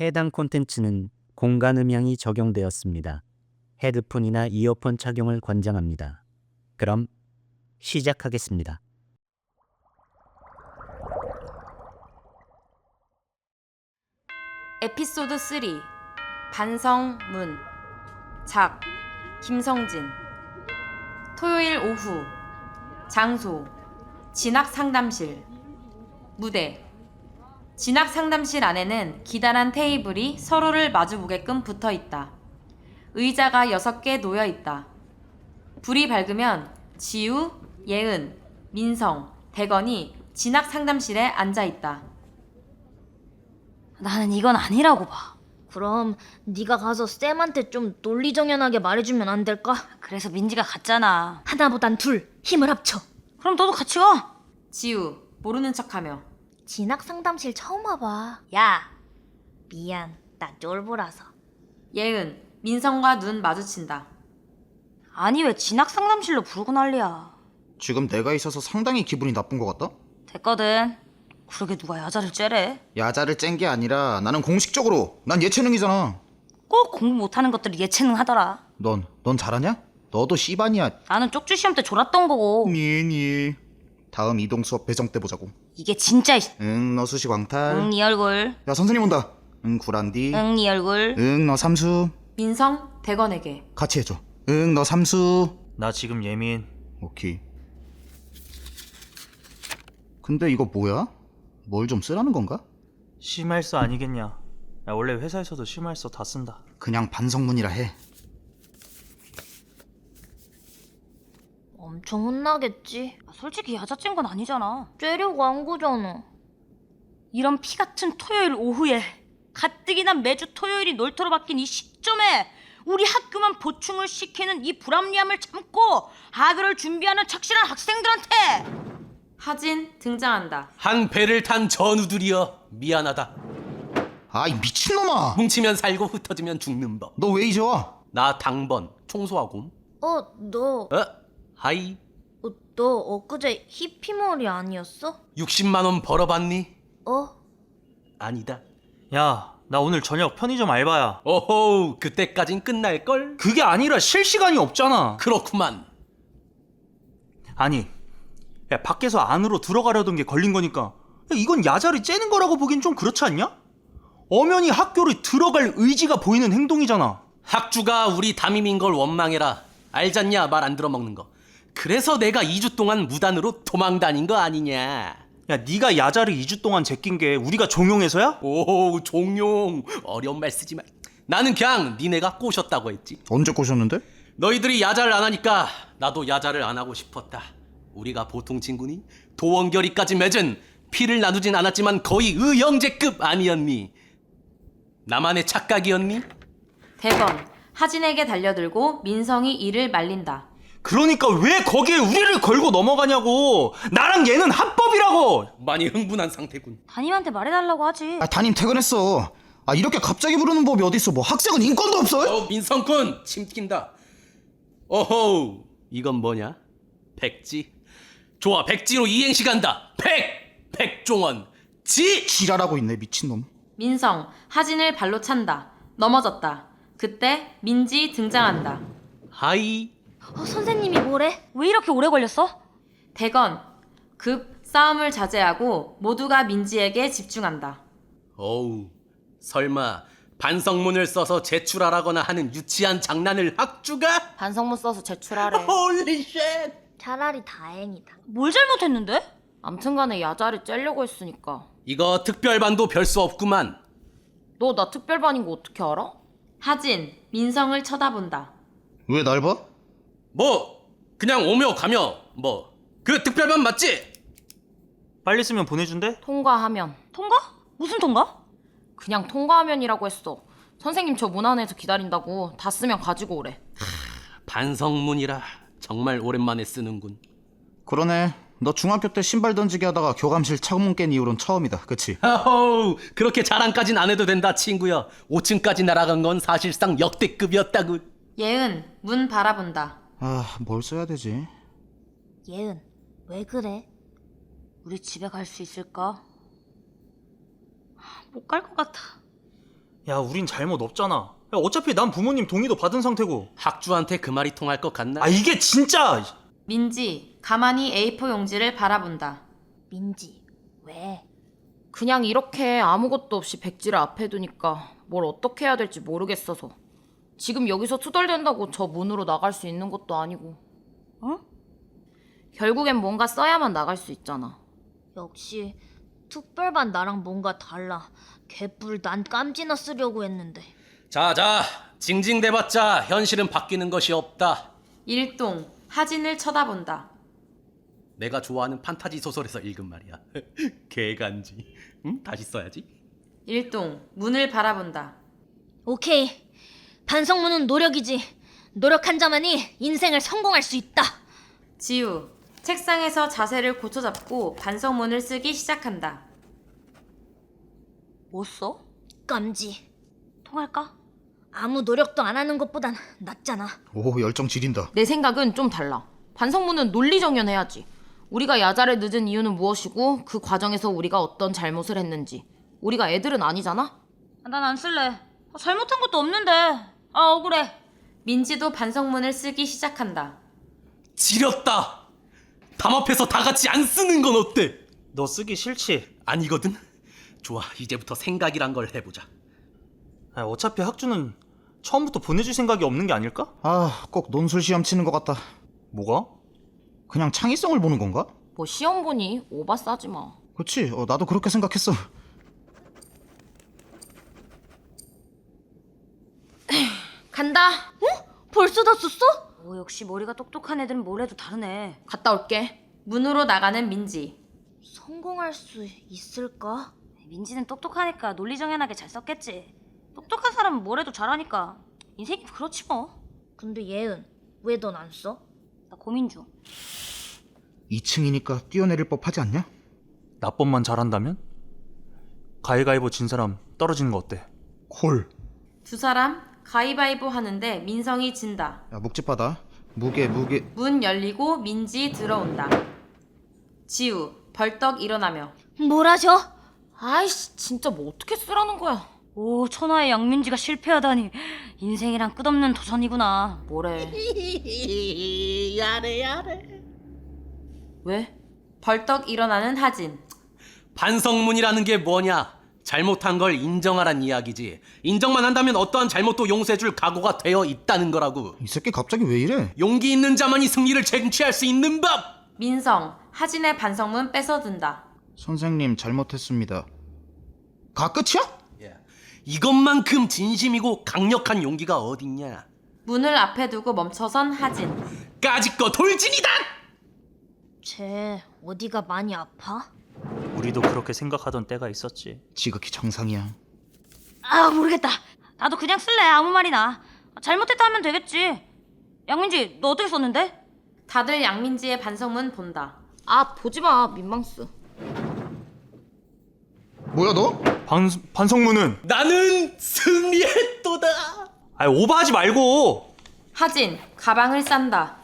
해당 콘텐츠는 공간 음향이 적용되었습니다. 헤드폰이나 이어폰 착용을 권장합니다. 그럼 시작하겠습니다. 에피소드 3 반성문. 작. 김성진. 토요일 오후. 장소. 진학 상담실. 무대 진학 상담실 안에는 기다란 테이블이 서로를 마주보게끔 붙어 있다. 의자가 6개 놓여 있다. 불이 밝으면 지우, 예은, 민성, 대건이 진학 상담실에 앉아 있다. 나는 이건 아니라고 봐. 그럼 네가 가서 쌤한테 좀 논리정연하게 말해주면 안 될까? 그래서 민지가 갔잖아. 하나보단 둘, 힘을 합쳐. 그럼 너도 같이 가. 지우 모르는 척하며 진학 상담실 처음 와봐. 야, 미안, 나 쫄보라서. 예은 민성과 눈 마주친다. 아니 왜 진학 상담실로 부르고 난리야. 지금 내가 있어서 상당히 기분이 나쁜 것 같다? 됐거든. 그러게 누가 야자를 째래? 야자를 짠 게 아니라 나는 공식적으로 난 예체능이잖아. 꼭 공부 못하는 것들이 예체능 하더라. 넌, 넌 잘하냐? 너도 씨반이야. 나는 쪽지 시험 때 졸았던 거고. 니니. 다음 이동 수업 배정 때 보자고. 이게 진짜 이- 응, 너 수시 광탈. 응, 네 얼굴. 야, 선생님 온다. 응, 구란디. 응, 네 얼굴. 응, 너 삼수. 민성 대건에게 같이 해줘. 응, 너 삼수. 나 지금 예민. 오케이. 근데 이거 뭐야? 뭘 좀 쓰라는 건가? 심할서 아니겠냐? 야, 원래 회사에서도 심할서 다 쓴다. 그냥 반성문이라 해. 엄청 혼나겠지. 솔직히 야자 찐 건 아니잖아. 한 거잖아. 이런 피 같은 토요일 오후에 가뜩이나 매주 토요일이 놀토로 바뀐 이 시점에 우리 학교만 보충을 시키는 이 불합리함을 참고 하교를 준비하는 착실한 학생들한테 하진 등장한다. 한 배를 탄 전우들이여 미안하다 아이, 미친놈아! 뭉치면 살고 흩어지면 죽는 법 너 왜 이제 와? 나 당번 청소하고 어, 너, 어? 하이 어, 너 엊그제 히피머리 아니었어? 60만 원 벌어봤니? 어? 아니다 야, 나 오늘 저녁 편의점 알바야. 오호 그때까진 끝날 걸? 그게 아니라 쉴 시간이 없잖아. 그렇구만 아니, 야, 밖에서 안으로 들어가려던 게 걸린 거니까 야, 이건 야자를 째는 거라고 보긴 좀 그렇지 않냐? 엄연히 학교를 들어갈 의지가 보이는 행동이잖아. 학주가 우리 담임인 걸 원망해라 알잖냐 말 안 들어먹는 거 그래서 내가 2주 동안 무단으로 도망 다닌 거 아니냐 야, 네가 야자를 2주 동안 제낀 게 우리가 종용해서야? 오 종용 어려운 말 쓰지 마 나는 그냥 니네가 꼬셨다고 했지 언제 꼬셨는데? 너희들이 야자를 안 하니까 나도 야자를 안 하고 싶었다. 우리가 보통 친구니? 도원결의까지 맺은 피를 나누진 않았지만 거의 의형제급 아니었니? 나만의 착각이었니? 대건 하진에게 달려들고 민성이 이를 말린다. 그러니까 왜 거기에 우리를 걸고 넘어가냐고. 나랑 얘는 합법이라고. 많이 흥분한 상태군. 담임한테 말해달라고 하지. 아, 담임 퇴근했어. 아, 이렇게 갑자기 부르는 법이 어딨어. 뭐 학생은 인권도 없어? 어, 민성군 침킨다. 어허, 이건 뭐냐? 백지. 좋아, 백지로 이행시 간다. 백, 백종원, 지. 지랄하고 있네, 미친놈. 민성 하진을 발로 찬다. 넘어졌다. 그때 민지 등장한다. 하이. 어, 선생님이 뭐래? 왜 이렇게 오래 걸렸어? 대건 급 싸움을 자제하고 모두가 민지에게 집중한다. 어우, 설마 반성문을 써서 제출하라거나 하는 유치한 장난을 학주가? 반성문 써서 제출하래. 홀리 쉣! 차라리 다행이다. 뭘 잘못했는데? 암튼간에 야자를 째려고 했으니까. 이거 특별반도 별 수 없구만. 너 나 특별반인 거 어떻게 알아? 하진 민성을 쳐다본다. 왜 날 봐? 뭐 그냥 오며 가며 뭐 그 특별반 맞지? 빨리 쓰면 보내준대? 통과하면. 통과? 무슨 통과? 그냥 통과하면이라고 했어. 선생님 저 문 안에서 기다린다고 다 쓰면 가지고 오래. 반성문이라 정말 오랜만에 쓰는군. 그러네. 너 중학교 때 신발 던지기 하다가 교감실 창문 깬 이후론 처음이다. 그치? 아호 그렇게 자랑까진 안 해도 된다 친구야. 5층까지 날아간 건 사실상 역대급이었다고. 예은 문 바라본다. 아, 뭘 써야 되지? 예은, 왜 그래? 우리 집에 갈 수 있을까? 못 갈 것 같아. 야, 우린 잘못 없잖아. 야, 어차피 난 부모님 동의도 받은 상태고. 학주한테 그 말이 통할 것 같나? 아, 이게 진짜! 민지 가만히 A4 용지를 바라본다. 민지, 왜? 그냥 이렇게 아무것도 없이 백지를 앞에 두니까 뭘 어떻게 해야 될지 모르겠어서. 지금 여기서 투덜댄다고 저 문으로 나갈 수 있는 것도 아니고. 어? 결국엔 뭔가 써야만 나갈 수 있잖아. 역시 특별반 나랑 뭔가 달라. 개뿔 난 깜지나 쓰려고 했는데. 자자 징징대봤자 현실은 바뀌는 것이 없다. 일동 하진을 쳐다본다. 내가 좋아하는 판타지 소설에서 읽은 말이야. 개간지. 응? 다시 써야지. 일동 문을 바라본다. 오케이. 반성문은 노력이지. 노력한 자만이 인생을 성공할 수 있다. 지우 책상에서 자세를 고쳐잡고 반성문을 쓰기 시작한다. 뭐 써? 깜지. 통할까? 아무 노력도 안 하는 것보단 낫잖아. 오 열정 지린다. 내 생각은 좀 달라. 반성문은 논리 정연해야지. 우리가 야자를 늦은 이유는 무엇이고 그 과정에서 우리가 어떤 잘못을 했는지. 우리가 애들은 아니잖아. 난 안 쓸래. 아, 잘못한 것도 없는데. 아 억울해. 민지도 반성문을 쓰기 시작한다. 지렸다. 담합해서 다 같이 안 쓰는 건 어때? 너 쓰기 싫지? 아니거든. 좋아 이제부터 생각이란 걸 해보자. 아, 어차피 학주는 처음부터 보내줄 생각이 없는 게 아닐까? 아 꼭 논술 시험 치는 것 같다. 뭐가? 그냥 창의성을 보는 건가? 뭐 시험 보니 오바 싸지 마. 그치 어, 나도 그렇게 생각했어. 간다. 벌써 다 썼어? 오 역시 머리가 똑똑한 애들은 뭘 해도 다르네. 갔다 올게. 문으로 나가는 민지. 성공할 수 있을까? 민지는 똑똑하니까 논리정연하게 잘 썼겠지. 똑똑한 사람은 뭘 해도 잘하니까. 인생이 그렇지 뭐. 근데 예은, 왜 넌 안 써? 나 고민 중. 2층이니까 뛰어내릴 법하지 않냐? 나법만 잘한다면? 가위가위보 진 사람 떨어지는 거 어때? 콜. 두 사람 가위바위보 하는데 민성이 진다. 야 묵집하다. 무게 무게. 문 열리고 민지 들어온다. 지우 벌떡 일어나며 뭘 하셔? 아이씨 진짜 뭐 어떻게 쓰라는 거야. 오 천하의 양민지가 실패하다니. 인생이란 끝없는 도전이구나. 뭐래. 왜? 벌떡 일어나는 하진. 반성문이라는 게 뭐냐? 잘못한 걸 인정하란 이야기지. 인정만 한다면 어떠한 잘못도 용서해줄 각오가 되어 있다는 거라고. 이 새끼 갑자기 왜 이래? 용기 있는 자만이 승리를 쟁취할 수 있는 법. 민성 하진의 반성문 뺏어든다. 선생님 잘못했습니다. 가 끝이야? 예. 이것만큼 진심이고 강력한 용기가 어딨냐? 문을 앞에 두고 멈춰선 하진. 까짓거 돌진이다. 쟤 어디가 많이 아파? 우리도 그렇게 생각하던 때가 있었지. 지극히 정상이야. 아 모르겠다. 나도 그냥 쓸래 아무 말이나. 잘못했다 하면 되겠지. 양민지 너 어떻게 썼는데? 다들 양민지의 반성문 본다. 아 보지 마 민망스. 뭐야 너? 반, 반성문은? 나는 승리했도다. 아 오버하지 말고! 하진 가방을 싼다.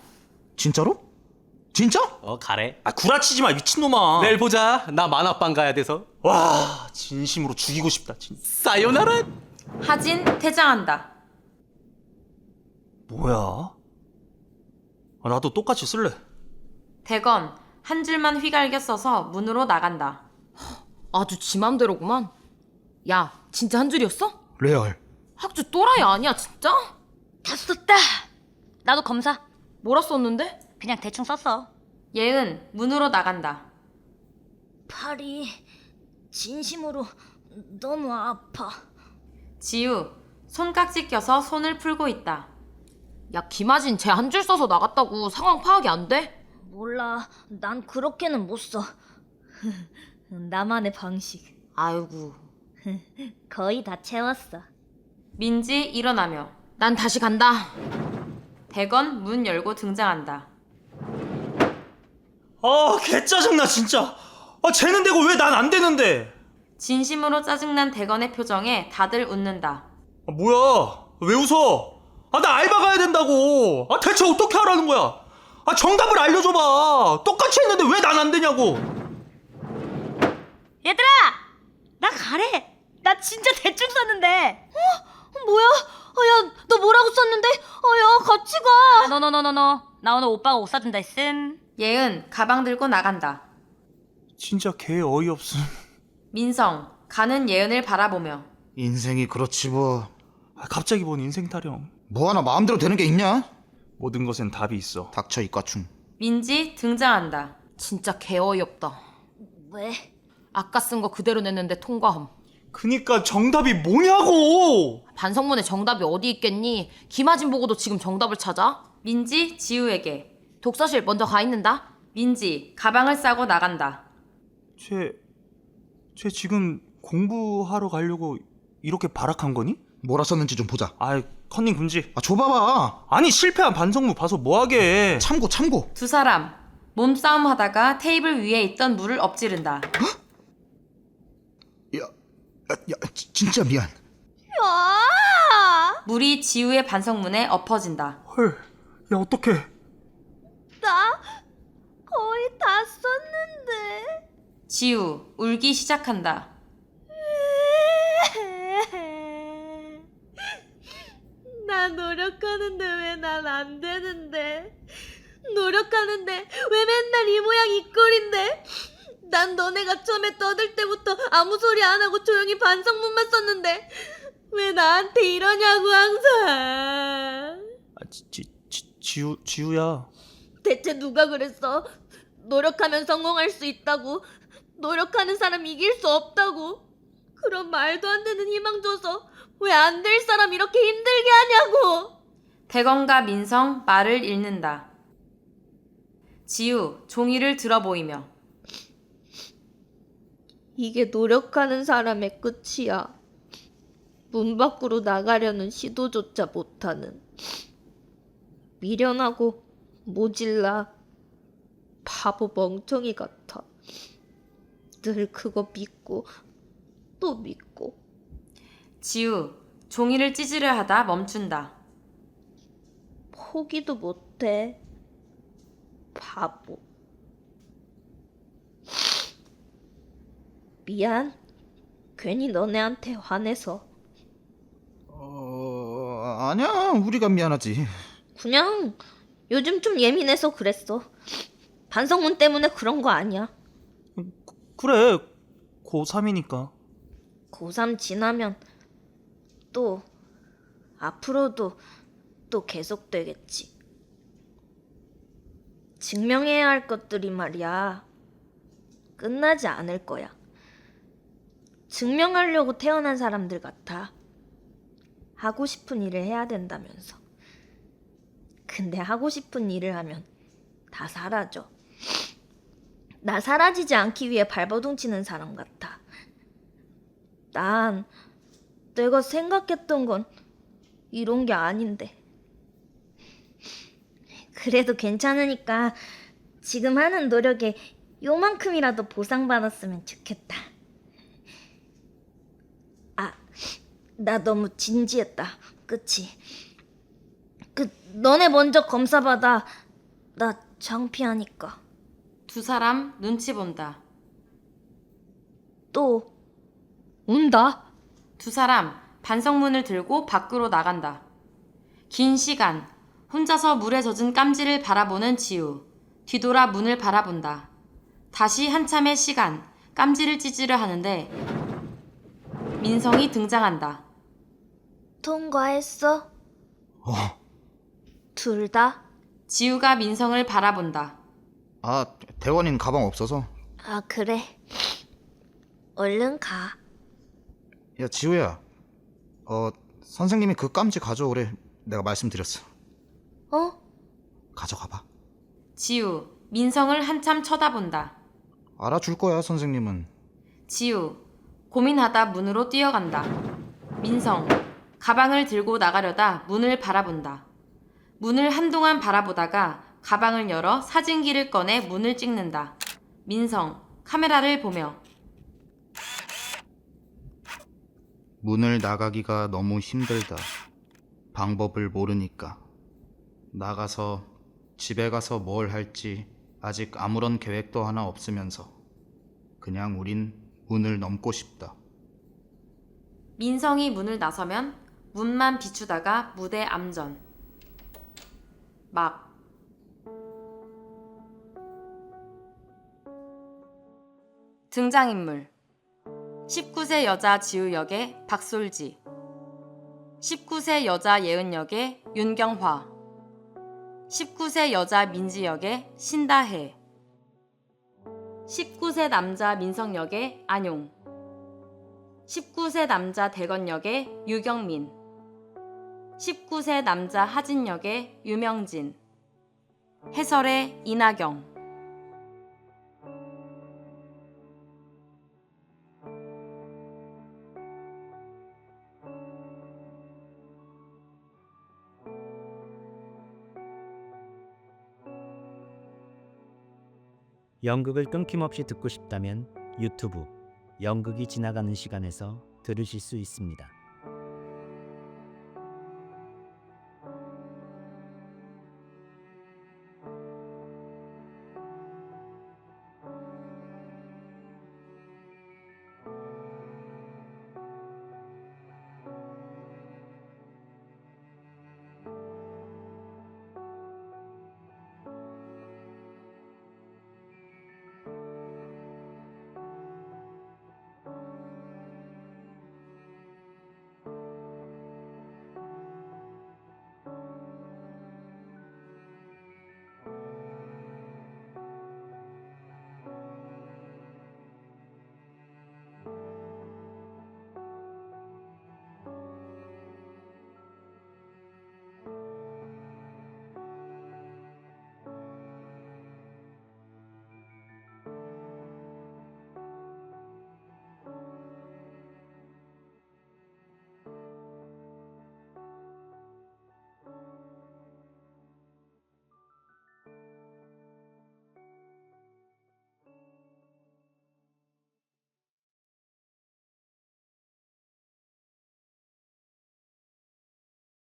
진짜로? 진짜? 어 가래. 아 구라치지 마 미친놈아. 내일 보자. 나 만화방 가야 돼서. 와 진심으로 죽이고 싶다 진짜. 사요나라. 하진 퇴장한다. 뭐야? 아, 나도 똑같이 쓸래. 대건 한 줄만 휘갈겨 써서 문으로 나간다. 아주 지 맘대로구만. 야 진짜 한 줄이었어? 레알. 학주 또라이 아니야 진짜? 다 썼다. 나도 검사. 뭐라 썼는데? 그냥 대충 썼어. 예은 문으로 나간다. 팔이 진심으로 너무 아파. 지우 손깍지 껴서 손을 풀고 있다. 야 김하진 쟤 한 줄 써서 나갔다고 상황 파악이 안 돼? 몰라, 난 그렇게는 못 써. 나만의 방식. 아이고 거의 다 채웠어. 민지 일어나며 난 다시 간다. 대건 문 열고 등장한다. 아 개 짜증나 진짜. 아 쟤는 되고 왜 난 안 되는데? 진심으로 짜증난 대건의 표정에 다들 웃는다. 아, 뭐야? 왜 웃어? 아 나 알바 가야 된다고. 아 대체 어떻게 하라는 거야? 아 정답을 알려줘 봐. 똑같이 했는데 왜 난 안 되냐고. 얘들아, 나 가래. 나 진짜 대충 썼는데. 뭐야? 어, 야, 너 뭐라고 썼는데? 어, 야, 같이 가. 너너너너너. 나 오늘 오빠가 옷 사준다 했음. 예은 가방 들고 나간다. 진짜 개 어이없음. 민성 가는 예은을 바라보며 인생이 그렇지 뭐. 아, 갑자기 본 인생 타령. 뭐 하나 마음대로 되는 게 있냐? 모든 것엔 답이 있어. 닥쳐 이과충. 민지 등장한다. 진짜 개 어이없다. 왜? 아까 쓴 거 그대로 냈는데 통과함. 그니까 정답이 뭐냐고! 반성문에 정답이 어디 있겠니? 김하진 보고도 지금 정답을 찾아? 민지 지우에게 독서실 먼저 가 있는다. 민지 가방을 싸고 나간다. 쟤, 쟤 지금 공부하러 가려고 이렇게 발악한 거니? 뭐라 썼는지 좀 보자. 아이, 컨닝 금지. 아 줘봐봐. 아니, 실패한 반성문 봐서 뭐하게. 참고 참고. 두 사람 몸싸움 하다가 테이블 위에 있던 물을 엎지른다. 야, 야, 야 지- 진짜 미안. 야! 물이 지우의 반성문에 엎어진다. 헐, 야, 어떡해. 나 거의 다 썼는데. 지우 울기 시작한다. 나 노력하는데 왜 난 안 되는데? 노력하는데 왜 맨날 이 모양 이 꼴인데? 난 너네가 처음에 떠들 때부터 아무 소리 안 하고 조용히 반성문만 썼는데 왜 나한테 이러냐고 항상. 아, 지, 지, 지, 지우, 지우야. 대체 누가 그랬어? 노력하면 성공할 수 있다고. 노력하는 사람 이길 수 없다고. 그런 말도 안 되는 희망 줘서 왜 안 될 사람 이렇게 힘들게 하냐고. 대건과 민성 말을 읽는다. 지우 종이를 들어 보이며 이게 노력하는 사람의 끝이야. 문 밖으로 나가려는 시도조차 못하는. 미련하고 모질라 바보 멍청이 같아. 늘 그거 믿고 또 믿고. 지우 종이를 찢으려 하다 멈춘다. 포기도 못해. 바보. 미안. 괜히 너네한테 화내서. 어 아니야 우리가 미안하지. 그냥 요즘 좀 예민해서 그랬어. 반성문 때문에 그런 거 아니야. 그래, 고3이니까. 고3 지나면 또 앞으로도 또 계속 되겠지. 증명해야 할 것들이 말이야. 끝나지 않을 거야. 증명하려고 태어난 사람들 같아. 하고 싶은 일을 해야 된다면서. 근데 하고 싶은 일을 하면 다 사라져. 나 사라지지 않기 위해 발버둥 치는 사람 같아. 난 내가 생각했던 건 이런 게 아닌데. 그래도 괜찮으니까 지금 하는 노력에 요만큼이라도 보상받았으면 좋겠다. 아, 나 너무 진지했다. 그치? 그, 너네 먼저 검사 받아. 나 창피하니까. 두 사람 눈치 본다. 또, 운다. 두 사람 반성문을 들고 밖으로 나간다. 긴 시간 혼자서 물에 젖은 깜지를 바라보는 지우. 뒤돌아 문을 바라본다. 다시 한참의 시간 깜지를 찢으려 하는데 민성이 등장한다. 통과했어? 어. 둘 다? 지우가 민성을 바라본다. 아 대원이는 가방 없어서. 아, 그래. 얼른 가. 야 지우야. 어 선생님이 그 깜지 가져오래. 내가 말씀드렸어. 어? 가져가 봐. 지우, 민성을 한참 쳐다본다. 알아줄 거야 선생님은. 지우, 고민하다 문으로 뛰어간다. 민성, 가방을 들고 나가려다 문을 바라본다. 문을 한동안 바라보다가 가방을 열어 사진기를 꺼내 문을 찍는다. 민성, 카메라를 보며 문을 나가기가 너무 힘들다. 방법을 모르니까. 나가서 집에 가서 뭘 할지 아직 아무런 계획도 하나 없으면서 그냥 우린 문을 넘고 싶다. 민성이 문을 나서면 문만 비추다가 무대 암전. 막. 등장인물. 19세 여자 지우 역의 박솔지. 19세 여자 예은 역의 윤경화. 19세 여자 민지 역의 신다혜. 19세 남자 민성 역의 안용. 19세 남자 대건 역의 유경민 19세 남자 하진 역의 유명진 해설의 이나경 연극을 끊김없이 듣고 싶다면 유튜브 연극이 지나가는 시간에서 들으실 수 있습니다.